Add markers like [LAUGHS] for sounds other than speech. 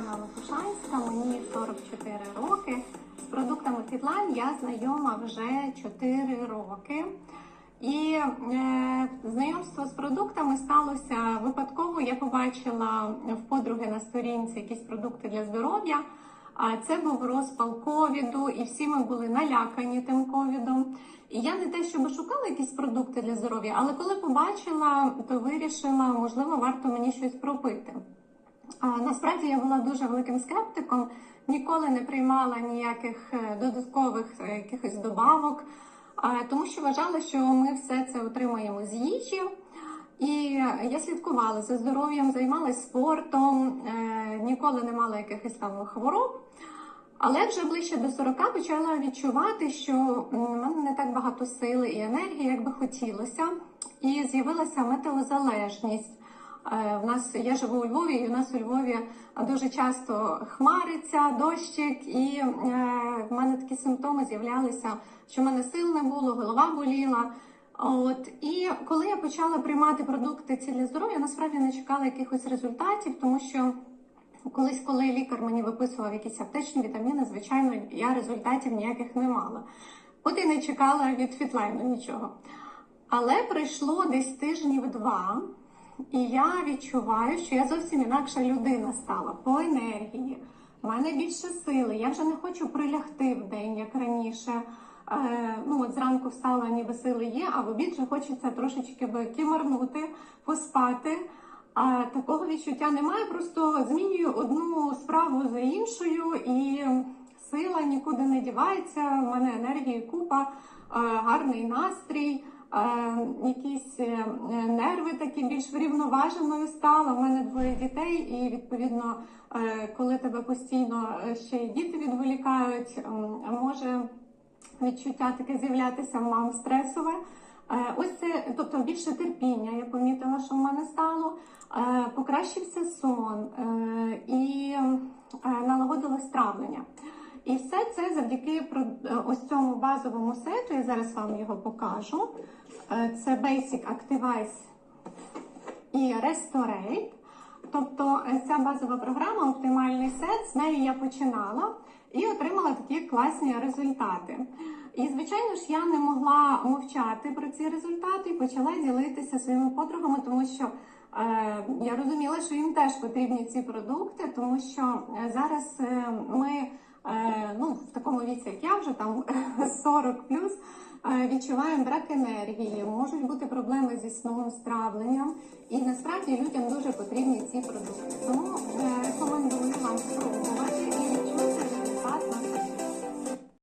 Тетяна Лопушанська, мені 44 роки. З продуктами Фітлайн я знайома вже 4 роки. І е, знайомство з продуктами сталося випадково. Я побачила в подруги на сторінці якісь продукти для здоров'я. А це був розпал ковіду, і всі ми були налякані тим ковідом. І я не те, щоб шукала якісь продукти для здоров'я, але коли побачила, то вирішила, можливо, варто мені щось пропити. Насправді я була дуже великим скептиком, ніколи не приймала ніяких е, додаткових е, якихось добавок, тому що вважала, що ми все це отримаємо з їжі. І я слідкувала за здоров'ям, займалася спортом, е, ніколи не мала якихось там хвороб. Але вже ближче до 40 почала відчувати, що в мене не так багато сили і енергії, як би хотілося. І з'явилася метеозалежність. Е, В нас я живу у Львові, і у нас у Львові дуже часто хмариться, дощик, і е, в мене такі симптоми з'являлися, що в мене сил не було, голова боліла. От і коли я почала приймати продукти ці для здоров'я, насправді не чекала якихось результатів, тому що колись, коли лікар мені виписував якісь аптечні вітаміни, звичайно, я результатів ніяких не мала. От і не чекала від фітлайну нічого. Але пройшло десь тижнів два, і я відчуваю, що я зовсім інакша людина стала по енергії. У мене більше сили. Я вже не хочу прилягти в день, як раніше. Е, ну от зранку встала, ніби сили є, а в обід вже хочеться трошечки кимарнути, поспати. А такого відчуття немає. Просто змінюю одну справу за іншою, і сила нікуди не дівається. У мене енергії купа, е, гарний настрій. Е, Якісь е, нерви такі більш врівноваженою стала. У мене двоє дітей, і відповідно, е, коли тебе постійно ще й діти відволікають, може відчуття таке з'являтися мам стресове. Ось це, тобто більше терпіння, я помітила, що в мене стало. Покращився сон і налагодилось травлення. І все це завдяки е, ось цьому базовому сету. Я зараз вам його покажу. Е, Це Basic Activize і Restorate. Тобто е, ця базова програма, оптимальний сет, з нею я починала і отримала такі класні результати. І, звичайно ж, я не могла мовчати про ці результати і почала ділитися своїми подругами, тому що е, я розуміла, що їм теж потрібні ці продукти, тому що зараз е, ну, в такому віці, як я вже там [LAUGHS] 40 плюс, е, відчуваємо брак енергії, можуть бути проблеми зі сном, з травленням. І насправді людям дуже потрібні ці продукти. Тому